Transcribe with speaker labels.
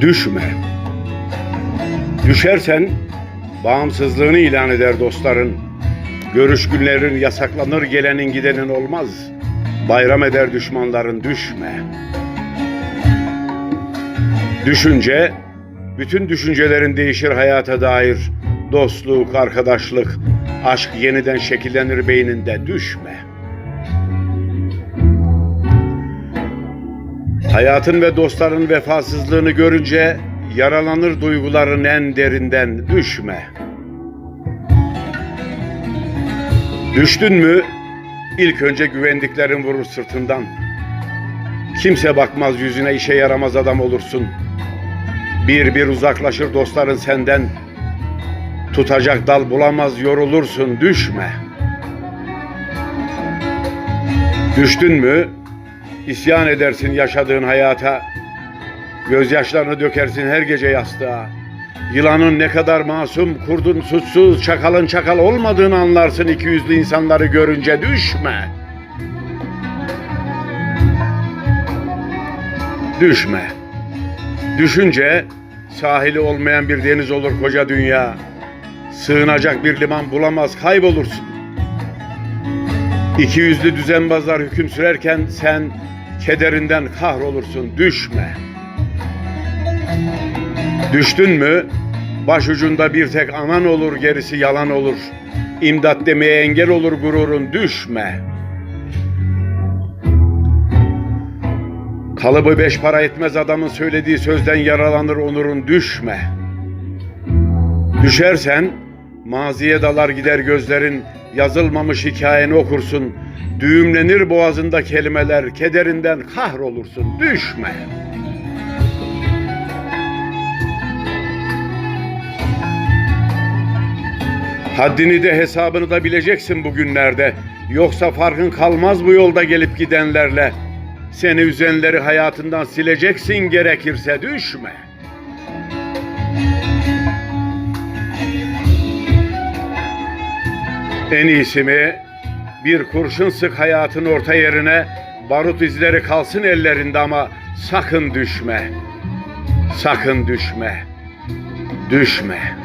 Speaker 1: Düşme. Düşersen bağımsızlığını ilan eder dostların. Görüş günlerin yasaklanır gelenin gidenin olmaz. Bayram eder düşmanların düşme. Düşünce, bütün düşüncelerin değişir hayata dair. Dostluk, arkadaşlık, aşk yeniden şekillenir beyninde düşme. Hayatın ve dostların vefasızlığını görünce yaralanır duyguların en derinden düşme. Düştün mü ilk önce güvendiklerin vurur sırtından. Kimse bakmaz yüzüne işe yaramaz adam olursun. Bir bir uzaklaşır dostların senden. Tutacak dal bulamaz yorulursun düşme. Düştün mü İsyan edersin yaşadığın hayata. Gözyaşlarını dökersin her gece yastığa. Yılanın ne kadar masum, kurdun suçsuz, çakalın çakal olmadığını anlarsın iki yüzlü insanları görünce düşme. Düşme. Düşünce sahili olmayan bir deniz olur koca dünya. Sığınacak bir liman bulamaz kaybolursun. İki yüzlü düzenbazlar hüküm sürerken sen kederinden kahrolursun düşme. Düştün mü başucunda bir tek anan olur gerisi yalan olur. İmdat demeye engel olur gururun düşme. Kalıbı beş para etmez adamın söylediği sözden yaralanır onurun düşme. Düşersen maziye dalar gider gözlerin yazılmamış hikayeni okursun. Düğümlenir boğazında kelimeler kederinden kahrolursun düşme. Haddini de hesabını da bileceksin bugünlerde. Yoksa farkın kalmaz bu yolda gelip gidenlerle. Seni üzenleri hayatından sileceksin gerekirse düşme. En iyisi mi bir kurşun sık hayatın orta yerine barut izleri kalsın ellerinde ama sakın düşme. Sakın düşme. Düşme.